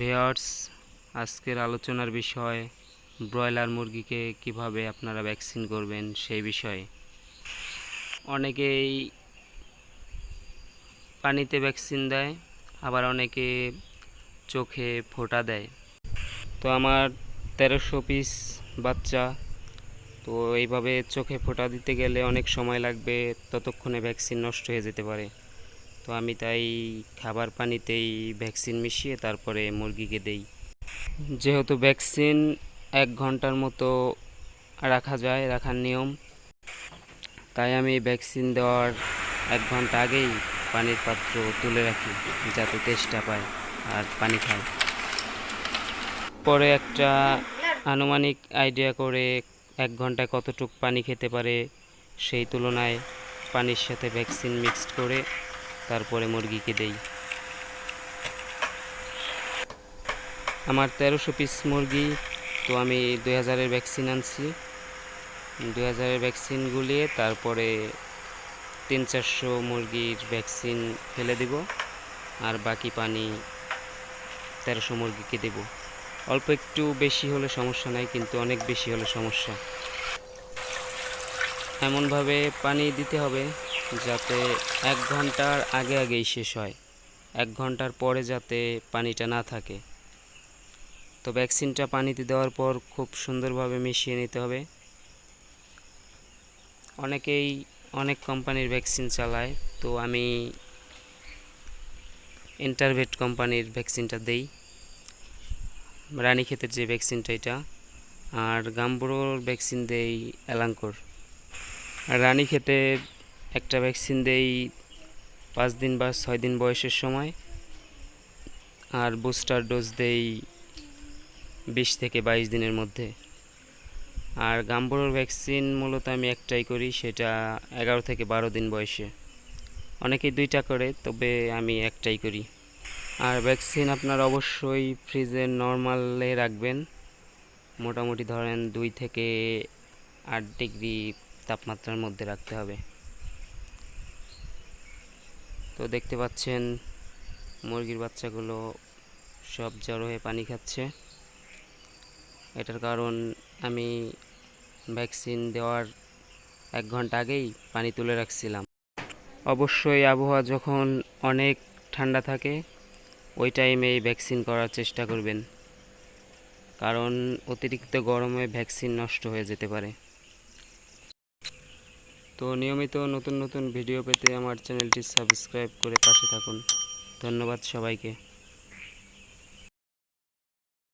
Viewers আজকের আলোচনার বিষয় ব্রয়লার মুরগিকে কীভাবে আপনারা ভ্যাকসিন করবেন সেই বিষয়ে। অনেকেই পানিতে ভ্যাকসিন দেয়, আবার অনেকে চোখে ফোঁটা দেয়। তো আমার তেরোশো পিস বাচ্চা, তো এইভাবে চোখে ফোটা দিতে গেলে অনেক সময় লাগবে, ততক্ষণে ভ্যাকসিন নষ্ট হয়ে যেতে পারে। তো আমি তাই খাবার পানিতেই ভ্যাকসিন মিশিয়ে তারপরে মুরগিকে দেই। যেহেতু ভ্যাকসিন এক ঘণ্টার মতো রাখা যায়, রাখার নিয়ম, তাই আমি ভ্যাকসিন দেওয়ার এক ঘণ্টা আগেই পানির পাত্র তুলে রাখি যাতে তেষ্টা পায় আর পানি খায়। পরে একটা আনুমানিক আইডিয়া করে এক ঘন্টায় কতটুক পানি খেতে পারে সেই তুলনায় পানির সাথে ভ্যাকসিন মিক্সড করে তারপরে মুরগিকে দেই। আমার তেরোশো পিস মুরগি, তো আমি দুই হাজারের ভ্যাকসিন আনছি। দুই হাজারের ভ্যাকসিন গুলিয়ে তারপরে তিন চারশো মুরগির ভ্যাকসিন ফেলে দিব, আর বাকি পানি তেরোশো মুরগিকে দেব। অল্প একটু বেশি হলে সমস্যা নাই, কিন্তু অনেক বেশি হলে সমস্যা। এমনভাবে পানি দিতে হবে যাতে এক ঘণ্টার আগে আগেই শেষ হয়, এক ঘণ্টার পরে যাতে পানিটা না থাকে। তো ভ্যাকসিনটা পানিতে দেওয়ার পর খুব সুন্দরভাবে মিশিয়ে নিতে হবে। অনেকেই অনেক কোম্পানির ভ্যাকসিন চালায়, তো আমি ইন্টারভেট কোম্পানির ভ্যাকসিনটা দেই। রানীক্ষেতের যে ভ্যাকসিনটা এটা, আর গাম্বুরোর ভ্যাকসিন দেই আর রানীক্ষেতের একটা ভ্যাকসিন দেই পাঁচ দিন বা ছয় দিন বয়সের সময়। আর বুস্টার ডোজ দেই বিশ থেকে বাইশ দিনের মধ্যে। আর গাম্বুরোর ভ্যাকসিন মূলত আমি একটাই করি, সেটা এগারো থেকে বারো দিন বয়সে। অনেকেই দুইটা করে, তবে আমি একটাই করি। আর ভ্যাকসিন আপনার অবশ্যই ফ্রিজে নর্মালে রাখবেন। মোটামুটি ধরেন দুই থেকে আট ডিগ্রি তাপমাত্রার মধ্যে রাখতে হবে। তো দেখতে পাচ্ছেন মুরগির বাচ্চাগুলো সব জড়ো হয়ে পানি খাচ্ছে। এটার কারণ আমি ভ্যাকসিন দেওয়ার এক ঘণ্টা আগেই পানি তুলে রাখছিলাম। অবশ্যই আবহাওয়া যখন অনেক ঠান্ডা থাকে, ওই টাইমে ভ্যাকসিন করার চেষ্টা করবেন। কারণ অতিরিক্ত গরমে ভ্যাকসিন নষ্ট হয়ে যেতে পারে। তো নিয়মিত নতুন নতুন ভিডিও পেতে আমার চ্যানেলটি সাবস্ক্রাইব করে পাশে থাকুন। ধন্যবাদ সবাইকে।